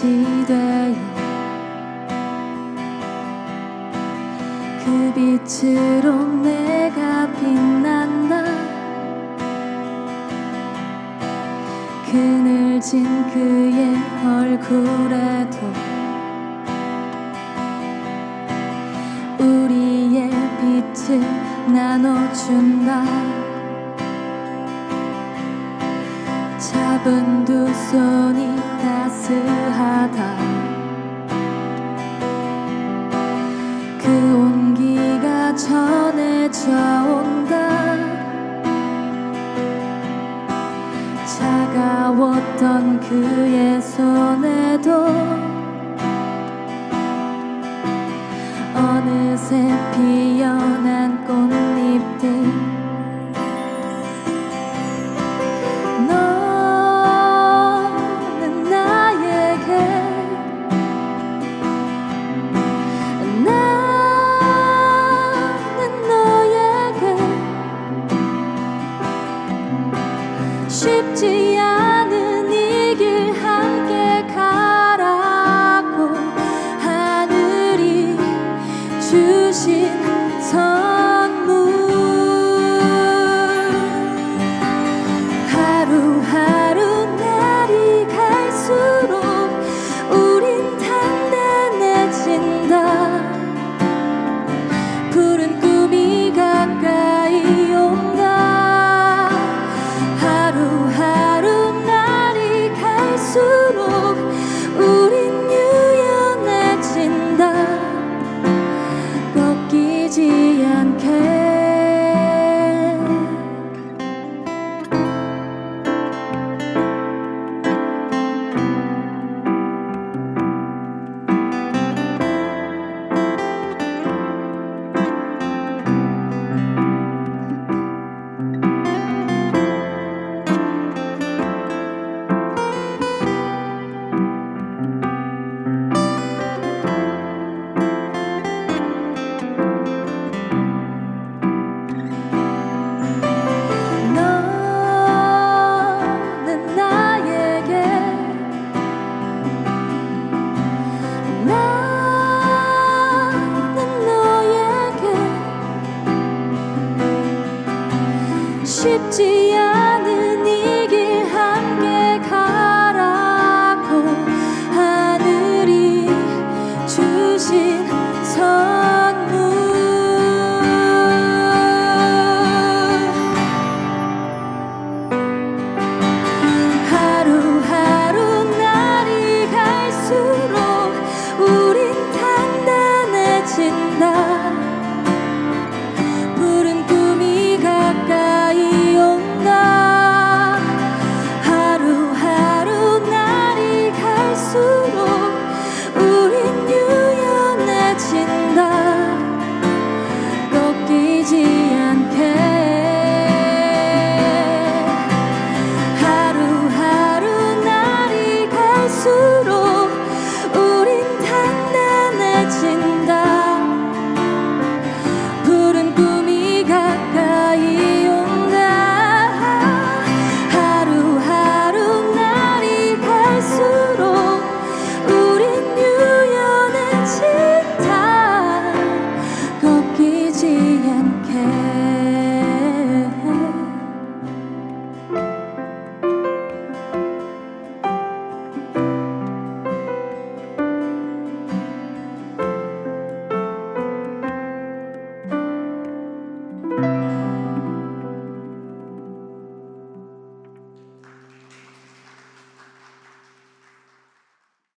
되어 그 빛으로 내가 빛난다. 그늘진 그의 얼굴에도 우리의 빛을 나눠준다 잡은 두 손이 따스하다. 그 온기가 전해져 온다. 차가웠던 그의 손에도 어느새 피어난 꽃잎들 갈수록 우린 유연해진다. 꺾이지 않게 empty dia.